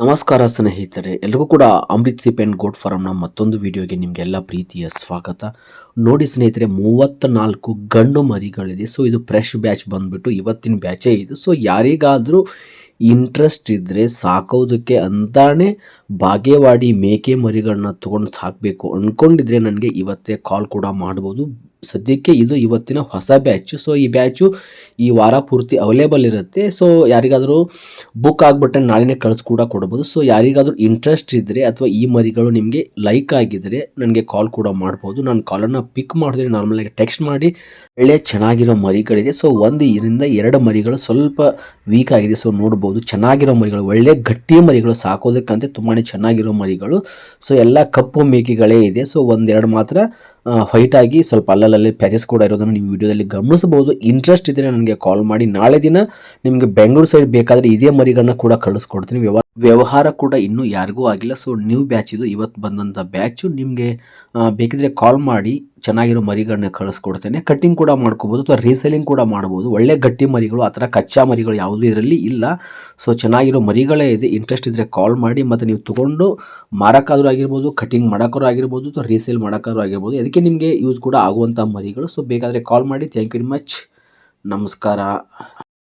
ನಮಸ್ಕಾರ ಸ್ನೇಹಿತರೆ, ಎಲ್ರಿಗೂ ಕೂಡ ಅಮೃತ್ ಸಿಪ್ ಆ್ಯಂಡ್ ಗೋಟ್ ಫಾರಮ್ನ ಮತ್ತೊಂದು ವಿಡಿಯೋಗೆ ನಿಮಗೆಲ್ಲ ಪ್ರೀತಿಯ ಸ್ವಾಗತ. ನೋಡಿ ಸ್ನೇಹಿತರೆ ಮೂವತ್ತ ನಾಲ್ಕು ಗಂಡು ಮರಿಗಳಿದೆ. ಸೊ ಇದು ಫ್ರೆಶ್ ಬ್ಯಾಚ್ ಬಂದ್ಬಿಟ್ಟು ಇವತ್ತಿನ ಬ್ಯಾಚೇ ಇದು. ಸೊ ಯಾರಿಗಾದರೂ ಇಂಟ್ರೆಸ್ಟ್ ಇದ್ದರೆ ಸಾಕೋದಕ್ಕೆ ಅಂತಾನೆ ಬಾಗೇವಾಡಿ ಮೇಕೆ ಮರಿಗಳನ್ನ ತೊಗೊಂಡು ಸಾಕಬೇಕು ಅಂದ್ಕೊಂಡಿದ್ರೆ ನನಗೆ ಇವತ್ತೇ ಕಾಲ್ ಕೂಡ ಮಾಡ್ಬೋದು. ಸದ್ಯಕ್ಕೆ ಇದು ಇವತ್ತಿನ ಹೊಸ ಬ್ಯಾಚು ಸೊ ಈ ಬ್ಯಾಚು ಈ ವಾರ ಪೂರ್ತಿ ಅವೈಲೇಬಲ್ ಇರುತ್ತೆ. ಸೊ ಯಾರಿಗಾದರೂ ಬುಕ್ ಆಗಿಬಿಟ್ರೆ ನಾಳೆನೇ ಕಳಿಸ್ ಕೂಡ ಕೊಡ್ಬೋದು. ಸೊ ಯಾರಿಗಾದರೂ ಇಂಟ್ರೆಸ್ಟ್ ಇದ್ದರೆ ಅಥವಾ ಈ ಮರಿಗಳು ನಿಮಗೆ ಲೈಕ್ ಆಗಿದ್ದರೆ ನನಗೆ ಕಾಲ್ ಕೂಡ ಮಾಡ್ಬೋದು. ನಾನು ಕಾಲನ್ನು ಪಿಕ್ ಮಾಡಿದ್ರೆ ನಾರ್ಮಲಾಗಿ ಟೆಕ್ಸ್ಟ್ ಮಾಡಿ. ಒಳ್ಳೆ ಚೆನ್ನಾಗಿರೋ ಮರಿಗಳಿದೆ. ಸೊ ಒಂದು ಇದರಿಂದ ಎರಡು ಮರಿಗಳು ಸ್ವಲ್ಪ ವೀಕ್ ಆಗಿದೆ. ಸೊ ನೋಡ್ಬೋದು. ಚೆನ್ನಾಗಿರೋ ಮರಿಗಳು, ಒಳ್ಳೆ ಗಟ್ಟಿ ಮರಿಗಳು ಸಾಕೋದಕ್ಕಂತೆ ತುಂಬಾ ಚೆನ್ನಾಗಿರೋ ಮರಿಗಳು. ಸೊ ಎಲ್ಲ ಕಪ್ಪು ಮೇಕೆಗಳೇ ಇದೆ. ಸೊ ಒಂದೆರಡು ಮಾತ್ರ ವೈಟ್ ಆಗಿ ಸ್ವಲ್ಪ ಅಲ್ಲಲ್ಲಿ ಪ್ಯಾಚಸ್ ಕೂಡ ಇರೋದನ್ನು ನೀವು ವಿಡಿಯೋದಲ್ಲಿ ಗಮನಿಸಬಹುದು. ಇಂಟ್ರೆಸ್ಟ್ ಇದ್ದರೆ ನನಗೆ ಕಾಲ್ ಮಾಡಿ, ನಾಳೆ ದಿನ ನಿಮಗೆ ಬೆಂಗಳೂರು ಸೈಡ್ ಬೇಕಾದರೆ ಇದೇ ಮರಿಗಳನ್ನ ಕೂಡ ಕಳಿಸ್ಕೊಡ್ತೀನಿ. ವ್ಯವಹಾರ ವ್ಯವಹಾರ ಕೂಡ ಇನ್ನೂ ಯಾರಿಗೂ ಆಗಿಲ್ಲ. ಸೊ ನ್ಯೂ ಬ್ಯಾಚ್ ಇದು ಇವತ್ತು ಬಂದಂಥ ಬ್ಯಾಚು ನಿಮಗೆ ಬೇಕಿದ್ರೆ ಕಾಲ್ ಮಾಡಿ, ಚೆನ್ನಾಗಿರೋ ಮರಿಗಳನ್ನ ಕಳಿಸ್ಕೊಡ್ತೇನೆ. ಕಟ್ಟಿಂಗ್ ಕೂಡ ಮಾಡ್ಕೋಬೋದು, ಅಥವಾ ರೀಸೇಲಿಂಗ್ ಕೂಡ ಮಾಡ್ಬೋದು. ಒಳ್ಳೆ ಗಟ್ಟಿ ಮರಿಗಳು, ಆ ಥರ ಕಚ್ಚಾ ಮರಿಗಳು ಯಾವುದೂ ಇದರಲ್ಲಿ ಇಲ್ಲ. ಸೊ ಚೆನ್ನಾಗಿರೋ ಮರಿಗಳೇ ಇದೆ. ಇಂಟ್ರೆಸ್ಟ್ ಇದ್ರೆ ಕಾಲ್ ಮಾಡಿ, ಮತ್ತು ನೀವು ತೊಗೊಂಡು ಮಾರಕ್ಕಾದ್ರೂ ಆಗಿರ್ಬೋದು ಕಟ್ಟಿಂಗ್ ಮಾಡೋಕ್ಕಾದ್ರೂ ಆಗಿರ್ಬೋದು, ಅಥವಾ ರೀಸೇಲ್ ಮಾಡೋಕ್ಕಾದ್ರೂ ಆಗಿರ್ಬೋದು, ಅದಕ್ಕೆ ನಿಮಗೆ ಯೂಸ್ ಕೂಡ ಆಗುವಂಥ ಮರಿಗಳು. ಸೊ ಬೇಕಾದರೆ ಕಾಲ್ ಮಾಡಿ. ಥ್ಯಾಂಕ್ ಯು ವೆರಿ ಮಚ್ ನಮಸ್ಕಾರ.